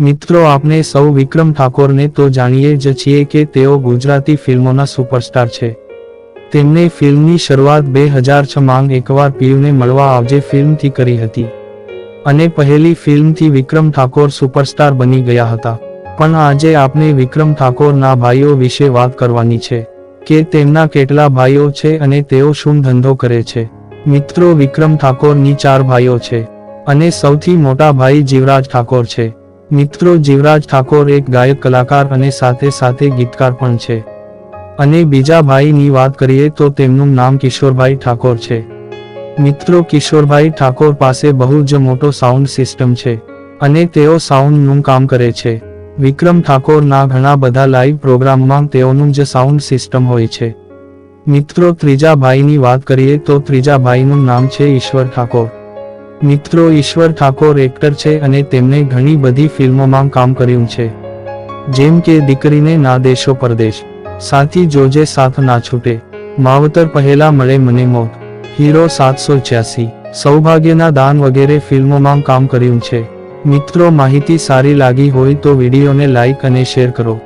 મિત્રો આપણે સૌ વિક્રમ ઠાકોરને તો જાણીએ જ છીએ કે તેઓ ગુજરાતી ફિલ્મોના સુપરસ્ટાર છે. તેમણે ફિલ્મની શરૂઆત બે હજાર છમાં એકવાર પીવને મળવા આવજે ફિલ્મથી કરી હતી. અને પહેલી ફિલ્મથી વિક્રમ ઠાકોર સુપરસ્ટાર બની ગયા હતા. પણ આજે આપણે વિક્રમ ઠાકોરના ભાઈઓ વિશે વાત કરવાની છે, કે તેમના કેટલા ભાઈઓ છે અને તેઓ શું ધંધો કરે છે. મિત્રો વિક્રમ ઠાકોરની ચાર ભાઈઓ છે, અને સૌથી મોટા ભાઈ જીવરાજ ઠાકોર છે. મિત્રો જીવરાજ ઠાકોર એક ગાયક કલાકાર અને સાથે સાથે ગીતકાર પણ છે. અને બીજા ભાઈની વાત કરીએ તો તેમનું નામ કિશોરભાઈ ઠાકોર છે. મિત્રો કિશોરભાઈ ઠાકોર પાસે બહુ જ મોટો સાઉન્ડ સિસ્ટમ છે અને તેઓ સાઉન્ડનું કામ કરે છે. વિક્રમ ઠાકોરના ઘણા બધા લાઈવ પ્રોગ્રામમાં તેઓનું જ સાઉન્ડ સિસ્ટમ હોય છે. મિત્રો ત્રીજા ભાઈની વાત કરીએ તો ત્રીજા ભાઈનું નામ છે ઈશ્વર ઠાકોર. મિત્રો ઈશ્વર ઠાકોર એક્ટર છે અને તેમણે ઘણી બધી ફિલ્મોમાં કામ કર્યું છે. જેમ કે દીકરીને ના દેશો પરદેશ, સાથી જોજે સાથ ના છૂટે, માવતર પહેલા મળે મને મોત, હીરો સાતસો છ્યાસી, સૌભાગ્યના દાન વગેરે ફિલ્મોમાં કામ કર્યું છે. મિત્રો માહિતી સારી લાગી હોય તો વિડીયોને લાઇક અને શેર કરો.